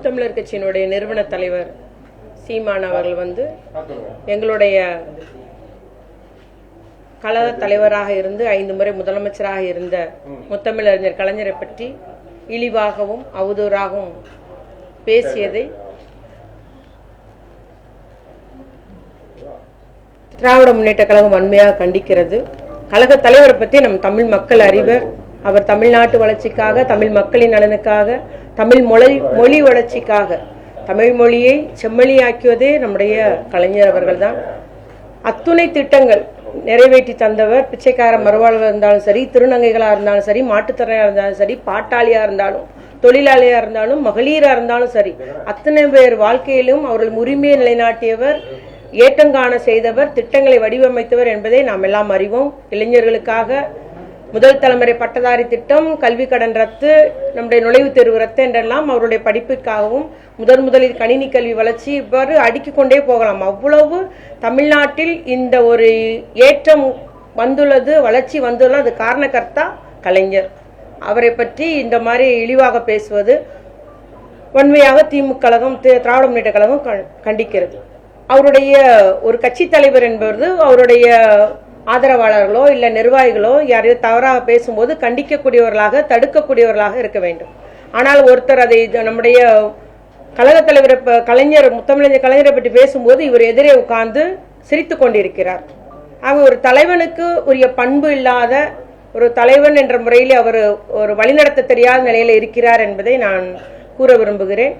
நாம் தமிழர் கட்சியினுடைய நிறுவன தலைவர் சீமான் அவர்கள் வந்து எங்களுடைய கழக தலைவராக இருந்து ஐந்து முறை முதலமைச்சராக இருந்த முத்தமிழறிஞர் கலைஞரை பற்றி இழிவாகவும் அவதூறாகவும் பேசியதை திராவிட முன்னேற்ற கழகம் வன்மையாக கண்டிக்கிறது. கழக தலைவரை பற்றி நம் தமிழ் மக்கள் அறிவர். அவர் தமிழ்நாட்டு வளர்ச்சிக்காக தமிழ் மக்களின் நலனுக்காக தமிழ் மொழி மொழி வளர்ச்சிக்காக. தமிழ் மொழியை செம்மொழியாக்கியதே நம்முடைய கலைஞர் அவர்கள் தான் அத்துணை திட்டங்கள் நிறைவேற்றி தந்தவர் பிச்சைக்கார மறுவாழ்வாக இருந்தாலும் சரி திருநங்கைகளாக இருந்தாலும் சரி மாட்டுத்திறனாக இருந்தாலும் சரி பாட்டாளியாக இருந்தாலும் தொழிலாளியாக இருந்தாலும் மகளிராக இருந்தாலும் சரி அத்தனை பேர் வாழ்க்கையிலும் அவர்கள் உரிமையை நிலைநாட்டியவர் ஏற்றங்காண செய்தவர் திட்டங்களை வடிவமைத்தவர் என்பதை நாம் எல்லாம் அறிவோம். இளைஞர்களுக்காக முதல் தலைமுறை பட்டதாரி திட்டம் கல்வி கடன் ரத்து நம்முடைய நுழைவுத் தேர்வு ரத்து என்றெல்லாம் அவருடைய படிப்புக்காகவும் முதன் முதலில் கணினி கல்வி வளர்ச்சி இவ்வாறு அடுக்கிக் கொண்டே போகலாம். அவ்வளவு தமிழ்நாட்டில் இந்த ஒரு ஏற்றம் வந்துள்ளது வளர்ச்சி வந்துள்ளது அது காரணகர்த்தா கலைஞர். அவரை பற்றி இந்த மாதிரி இழிவாக பேசுவது வன்மையாக திமுக கழகம் தி- திராவிட முன்னேற்ற கழகம் கண்- கண்டிக்கிறது. அவருடைய ஒரு கட்சி தலைவர் என்பது அவருடைய ஆதரவாளர்களோ இல்லை நிர்வாகிகளோ யாரையும் தவறாக பேசும்போது கண்டிக்கக்கூடியவர்களாக தடுக்கக்கூடியவர்களாக இருக்க வேண்டும். ஆனால் ஒருத்தர் அதை நம்முடைய கழக தலைவரை கலைஞர் முத்தமிழஞ்சர் கலைஞரை பற்றி பேசும்போது இவர் எதிரே உட்கார்ந்து சிரித்து கொண்டிருக்கிறார். ஆக ஒரு தலைவனுக்கு உரிய பண்பு இல்லாத ஒரு தலைவன் என்ற முறையில் அவர் ஒரு வழிநடத்த தெரியாத நிலையில் இருக்கிறார் என்பதை நான் கூற விரும்புகிறேன்.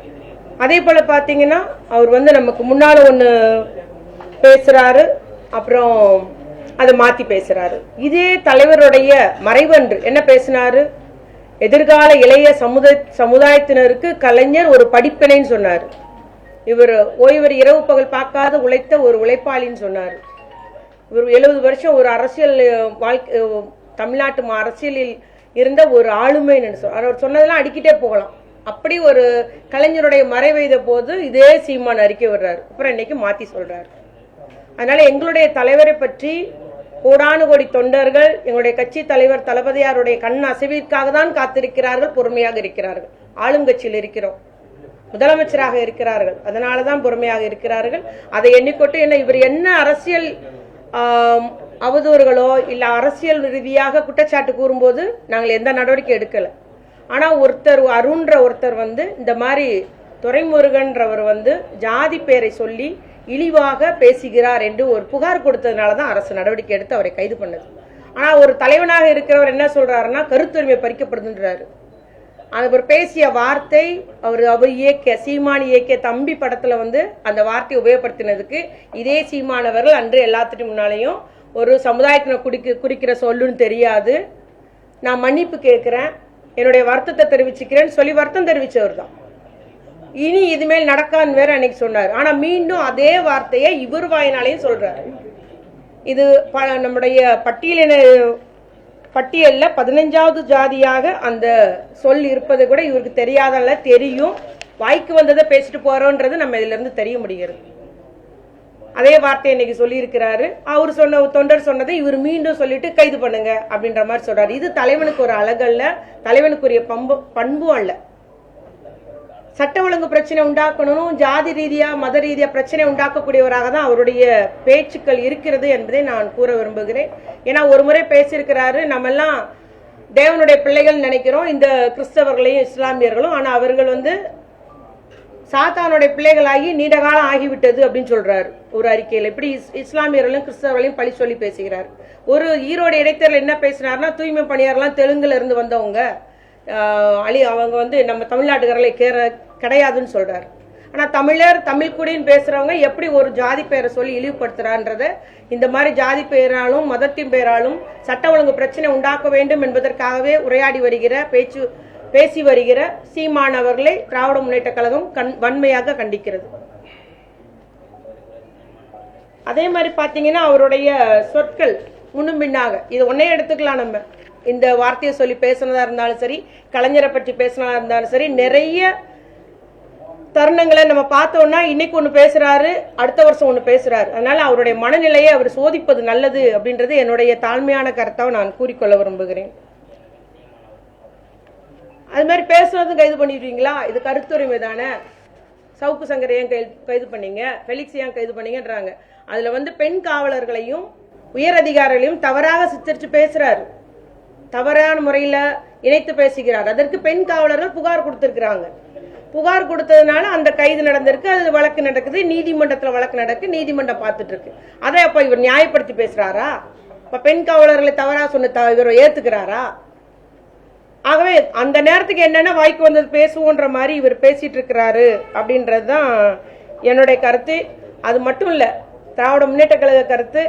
அதே போல் பார்த்தீங்கன்னா அவர் வந்து நமக்கு முன்னால் ஒன்று பேசுகிறாரு அப்புறம் அதை மாற்றி பேசுகிறாரு இதே தலைவருடைய மறைவன்று என்ன பேசினாரு? எதிர்கால இளைய சமுதாய சமுதாயத்தினருக்கு கலைஞர் ஒரு படிப்பினைன்னு சொன்னார். இவர் ஓய்வர் இரவு பகல் பார்க்காத உழைத்த ஒரு உழைப்பாளின்னு சொன்னார். இவர் எழுபது வருஷம் ஒரு அரசியல் வாழ்க்கை தமிழ்நாட்டு அரசியலில் இருந்த ஒரு ஆளுமைன்னு சொன்னார் அவர் சொன்னதெல்லாம் அடிக்கிட்டே போகலாம். அப்படி ஒரு கலைஞருடைய மறைவைத போது இதே சீமான் அறிக்கை விடுறாரு. அப்புறம் இன்னைக்கு மாற்றி சொல்கிறாரு அதனால் எங்களுடைய தலைவரை பற்றி கோடானு கோடி தொண்டர்கள் எங்களுடைய கட்சி தலைவர் தளபதியாருடைய கண் அசைவிற்காக தான் காத்திருக்கிறார்கள் பொறுமையாக இருக்கிறார்கள். ஆளுங்கட்சியில் இருக்கிறோம். முதலமைச்சராக இருக்கிறார்கள். அதனால தான் பொறுமையாக இருக்கிறார்கள். அதை எண்ணிக்கொண்டு என்ன இவர் என்ன அரசியல் அவதூறுகளோ இல்ல அரசியல் ரீதியாக குற்றச்சாட்டு கூறும்போது நாங்கள் எந்த நடவடிக்கை எடுக்கல. ஆனா ஒருத்தர் அருண்ற ஒருத்தர் வந்து இந்த மாதிரி துரைமுருகன்றவர் வந்து ஜாதி பேரை சொல்லி இழிவாக பேசுகிறார் என்று ஒரு புகார் கொடுத்ததுனால தான் அரசு நடவடிக்கை எடுத்து அவரை கைது பண்ணது. ஆனால் ஒரு தலைவனாக இருக்கிறவர் என்ன சொல்கிறாருன்னா கருத்துரிமை பறிக்கப்படுதுன்றாரு. அவர் பேசிய வார்த்தை அவர் அவர் இயக்கிய சீமான் இயக்கிய தம்பி படத்தில் வந்து அந்த வார்த்தையை உபயோகப்படுத்தினதுக்கு இதே சீமானவர்கள் அன்று எல்லாத்துக்கும் முன்னாலேயும் ஒரு சமுதாயத்தினை குடிக்க குறிக்கிற சொல்லுன்னு தெரியாது. நான் மன்னிப்பு கேட்குறேன். என்னுடைய வருத்தத்தை தெரிவிச்சுக்கிறேன்னு சொல்லி வருத்தம் தெரிவித்தவர் தான் இனி இதுமேல் நடக்கான்னு வேற அன்னைக்கு சொன்னார். ஆனா மீண்டும் அதே வார்த்தையை இவர் வாயினாலையும் சொல்றாரு. இது ப- நம்முடைய பட்டியலின பட்டியலில் பதினஞ்சாவது ஜாதியாக அந்த சொல் இருப்பது கூட இவருக்கு தெரியாதல்ல தெரியும். வாய்க்கு வந்ததை பேசிட்டு போறோன்றது நம்ம இதுல இருந்து தெரிய முடிகிறது. அதே வார்த்தை இன்னைக்கு சொல்லியிருக்கிறாரு. அவர் சொன்ன தொண்டர் சொன்னதை இவர் மீண்டும் சொல்லிட்டு கைது பண்ணுங்க அப்படின்ற மாதிரி சொல்றாரு. இது தலைவனுக்கு ஒரு அழகல்ல தலைவனுக்குரிய பண்பு பண்பும் அல்ல. சட்ட ஒழுங்கு பிரச்சனை உண்டாக்கணும் ஜாதி ரீதியா மத ரீதியா பிரச்சனை உண்டாக்கக்கூடியவராக தான் அவருடைய பேச்சுக்கள் இருக்கிறது என்பதை நான் கூற விரும்புகிறேன். ஏன்னா ஒரு முறை பேசியிருக்கிறாரு நம்ம எல்லாம் தேவனுடைய பிள்ளைகள் நினைக்கிறோம் இந்த கிறிஸ்தவர்களையும் இஸ்லாமியர்களும் ஆனா அவர்கள் வந்து சாத்தானுடைய பிள்ளைகளாகி நீண்ட காலம் ஆகிவிட்டது அப்படின்னு சொல்றாரு ஒரு அறிக்கையில். இப்படி இஸ்- இஸ்லாமியர்களும் கிறிஸ்தவர்களையும் பழி சொல்லி பேசுகிறார். ஒரு ஈரோடு இடைத்தேர்தல் என்ன பேசினார்னா தூய்மை பணியாரெல்லாம் தெலுங்குல இருந்து வந்தவங்க. அழி அவங்க வந்து நம்ம தமிழ்நாட்டுக்காரர்களை கேற கிடையாதுன்னு சொல்கிறார் ஆனால் தமிழர் தமிழ் குடின்னு பேசுகிறவங்க எப்படி ஒரு ஜாதி பெயரை சொல்லி இழிவுபடுத்துறான்றத இந்த மாதிரி ஜாதி பெயராலும் மதத்தின் பெயராலும் சட்ட ஒழுங்கு பிரச்சனை உண்டாக்க வேண்டும் என்பதற்காகவே உரையாடி வருகிற பேச்சு பேசி வருகிற சீமானவர்களை திராவிட முன்னேற்ற கழகம் கண் வன்மையாக கண்டிக்கிறது. அதே மாதிரி பார்த்தீங்கன்னா அவருடைய சொற்கள் முன்னும் பின்னாக இது ஒன்னே எடுத்துக்கலாம் நம்ம. இந்த வார்த்தையை சொல்லி பேசுனதாக இருந்தாலும் சரி கலைஞரை பற்றி பேசினதாக இருந்தாலும் சரி நிறைய தருணங்களை நம்ம பார்த்தோம்னா இன்னைக்கு ஒன்று பேசுகிறாரு அடுத்த வருஷம் ஒன்று பேசுகிறாரு அதனால் அவருடைய மனநிலையை அவர் சோதிப்பது நல்லது அப்படின்றது என்னுடைய தாழ்மையான கருத்தாக நான் கூறிக்கொள்ள விரும்புகிறேன். அது மாதிரி பேசுனதும் கைது பண்ணிடுவீங்களா? இது கருத்துரிமை தானே. சவுக்கு சங்கரை ஏன் கைது கைது பண்ணீங்க? ஃபெலிக்ஸ் ஏன் கைது பண்ணீங்கன்றாங்க. அதில் வந்து பெண் காவலர்களையும் உயர் அதிகாரிகளையும் தவறாக சித்தரித்து பேசுகிறாரு தவறான முறையில் இணைத்து பேசுகிறார். அதற்கு பெண் காவலர்கள் புகார் கொடுத்துருக்குறாங்க. புகார் கொடுத்ததுனால அந்த கைது நடந்திருக்கு அது வழக்கு நடக்குது நீதிமன்றத்தில் வழக்கு நடக்கு நீதிமன்றம் பார்த்துட்டு இருக்கு அதை அப்போ இவர் நியாயப்படுத்தி பேசுகிறாரா இப்போ பெண் காவலர்களை தவறாக சொன்ன த- இவர் ஏற்றுக்கிறாரா ஆகவே அந்த நேரத்துக்கு என்னென்ன வாய்க்கு வந்தது பேசுவோன்ற மாதிரி இவர் பேசிகிட்டு இருக்கிறாரு அப்படின்றது தான் என்னுடைய கருத்து. அது மட்டும் இல்லை திராவிட முன்னேற்ற கழக கருத்து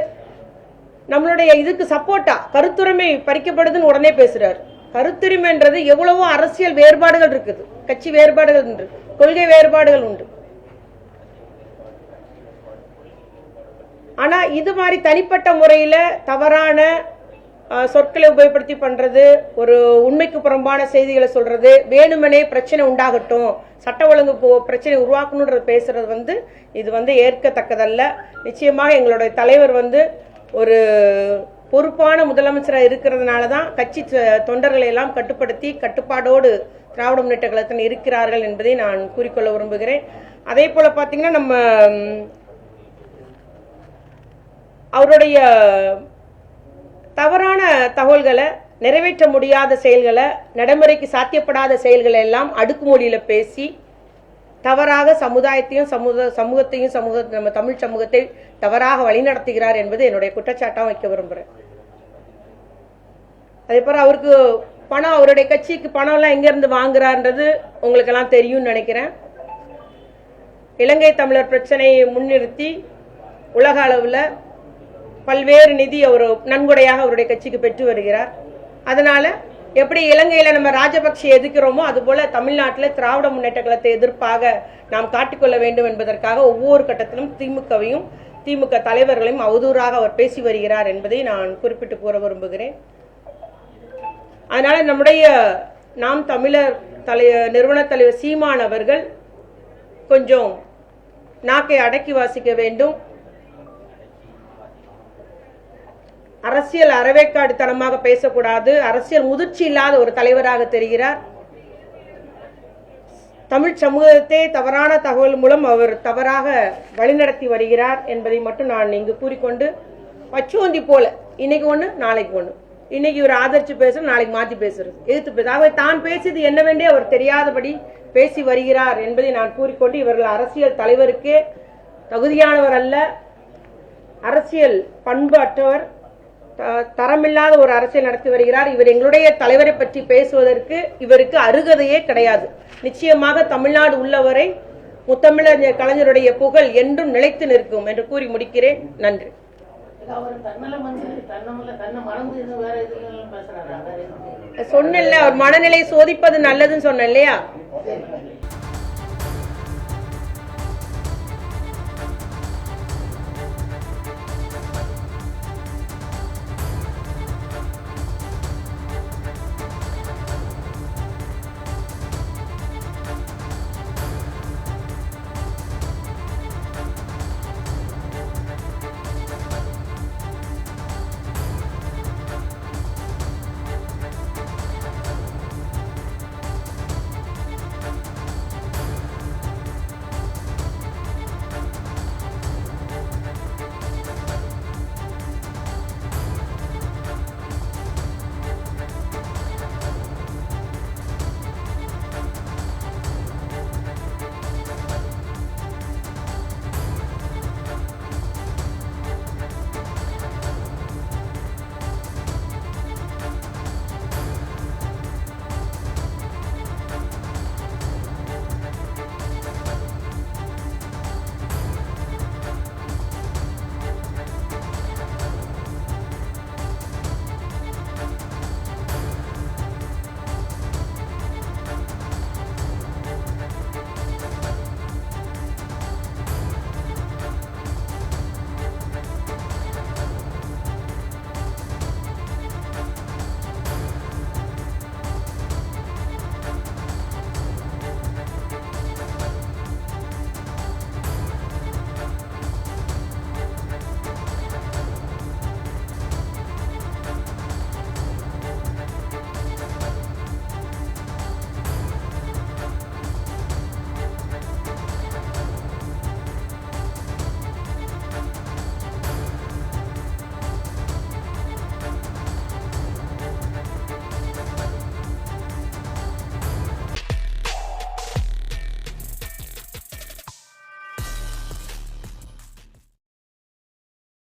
நம்மளுடைய இதுக்கு சப்போர்ட்டா? கருத்துரிமை பறிக்கப்படுதுன்னு உடனே பேசுறாரு. கருத்துரிமைன்றது எவ்வளவோ அரசியல் வேறுபாடுகள் இருக்குது. கட்சி வேறுபாடுகள் உண்டு. கொள்கை வேறுபாடுகள் உண்டு. ஆனா இது மாதிரி தனிப்பட்ட முறையில தவறான சொற்களை உபயோகப்படுத்தி பண்றது ஒரு உண்மைக்கு புறம்பான செய்திகளை சொல்றது வேணுமனே பிரச்சனை உண்டாகட்டும் சட்ட ஒழுங்கு போ- பிரச்சனை உருவாக்கணுன்றது பேசுறது வந்து இது வந்து ஏற்கத்தக்கதல்ல. நிச்சயமாக எங்களுடைய தலைவர் வந்து ஒரு பொறுப்பான முதலமைச்சராக இருக்கிறதுனால தான் கட்சி தொ- தொண்டர்களை எல்லாம் கட்டுப்படுத்தி கட்டுப்பாடோடு திராவிட முன்னேற்ற கழகத்தில் இருக்கிறார்கள் என்பதை நான் கூறிக்கொள்ள விரும்புகிறேன். அதே போல பார்த்தீங்கன்னா நம்ம அவருடைய தவறான தகவல்களை நிறைவேற்ற முடியாத செயல்களை நடைமுறைக்கு சாத்தியப்படாத செயல்களை எல்லாம் அடுக்குமொழியில் பேசி தவறாக சமுதாயத்தையும் சமூக சமூகத்தையும் சமூக நம்ம தமிழ் சமூகத்தை தவறாக வழிநடத்துகிறார் என்பது என்னுடைய குற்றச்சாட்டாக வைக்க விரும்புகிறேன் அதே போல அவருக்கு பணம் அவருடைய கட்சிக்கு பணம் எல்லாம் எங்க இருந்து உங்களுக்கு எல்லாம் தெரியும்னு நினைக்கிறேன். இலங்கை தமிழர் பிரச்சனையை முன்னிறுத்தி உலக அளவில் பல்வேறு நிதி அவர் நன்கொடையாக அவருடைய கட்சிக்கு பெற்று வருகிறார். அதனால எப்படி இலங்கையில நம்ம ராஜபக்ஷ எதிர்க்கிறோமோ அதுபோல தமிழ்நாட்டில் திராவிட முன்னேற்ற கழகத்தை எதிர்ப்பாக நாம் காட்டிக்கொள்ள வேண்டும் என்பதற்காக ஒவ்வொரு கட்டத்திலும் திமுகவையும் திமுக தலைவர்களையும் அவதூறாக அவர் பேசி வருகிறார் என்பதை நான் குறிப்பிட்டு கூற விரும்புகிறேன். அதனால நம்முடைய நாம் தமிழர் தலை நிறுவன தலைவர் சீமான் அவர்கள் கொஞ்சம் நாக்கை அடக்கி வாசிக்க வேண்டும். அரசியல் அறவேக்காடுத்தனமாக பேசக்கூடாது. அரசியல் முதிர்ச்சி இல்லாத ஒரு தலைவராக தெரிகிறார். தமிழ் சமூகத்தை தவறான தகவல் மூலம் அவர் தவறாக வழிநடத்தி வருகிறார் என்பதை மட்டும் நான் இங்கு கூறிக்கொண்டு பச்சுவந்தி போல இன்னைக்கு ஒன்று நாளைக்கு ஒன்று இன்னைக்கு இவர் ஆதரிச்சு பேசுறது நாளைக்கு மாற்றி பேசுறது. எதிர்த்து பேச ஆகவே தான் பேசியது என்னவென்றே அவர் தெரியாதபடி பேசி வருகிறார் என்பதை நான் கூறிக்கொண்டு இவர்கள் அரசியல் தலைவருக்கே தகுதியானவர் அல்ல. அரசியல் பண்பு அற்றவர். தரமில்லாத ஒரு அரசியல் நடத்தி வருகிறார். இவர் எங்களுடைய தலைவரை பற்றி பேசுவதற்கு இவருக்கு அருகதையே கிடையாது. நிச்சயமாக தமிழ்நாடு உள்ளவரை முத்தமிழர் கலைஞருடைய புகழ் என்றும் நிலைத்து நிற்கும் என்று கூறி முடிக்கிறேன். நன்றி. இல்ல, அவர் மனநிலை சோதிப்பது நல்லதுன்னு சொன்னேன் இல்லையா?